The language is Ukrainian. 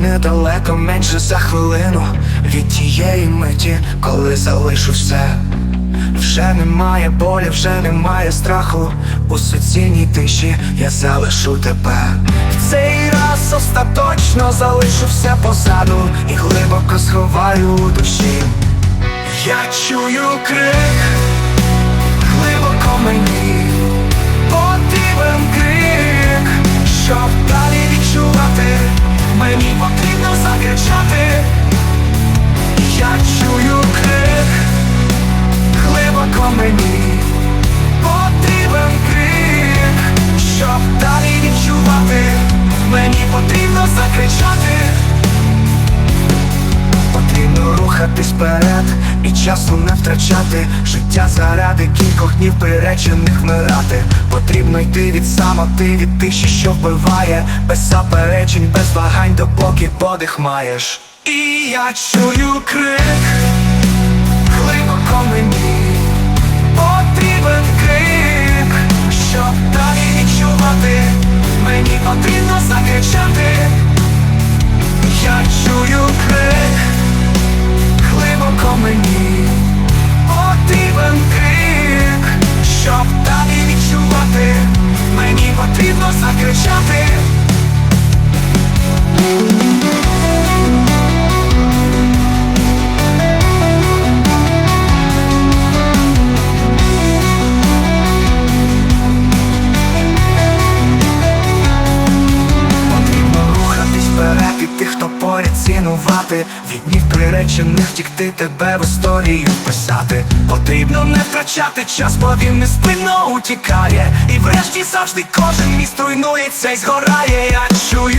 недалеко менше за хвилину від тієї миті, коли залишу все. Вже немає болі, вже немає страху. У суцільній тиші я залишу тебе. В цей раз остаточно залишу все позаду і глибоко сховаю у душі. Я чую крик рухатись і часу не втрачати. Життя заради кількох днів приречених вмирати. Потрібно йти від самоти, від тиші, що вбиває, без заперечень, без вагань, допоки подих маєш. І я чую крик глибоко мені потрібен крик, щоб далі мені потрібно закричати. Я чую поряд цінувати Від днів приречених втікти тебе в історію писати. Потрібно не втрачати час, бо він неспинно утікає. І врешті завжди кожен міст руйнується і згорає. Я чую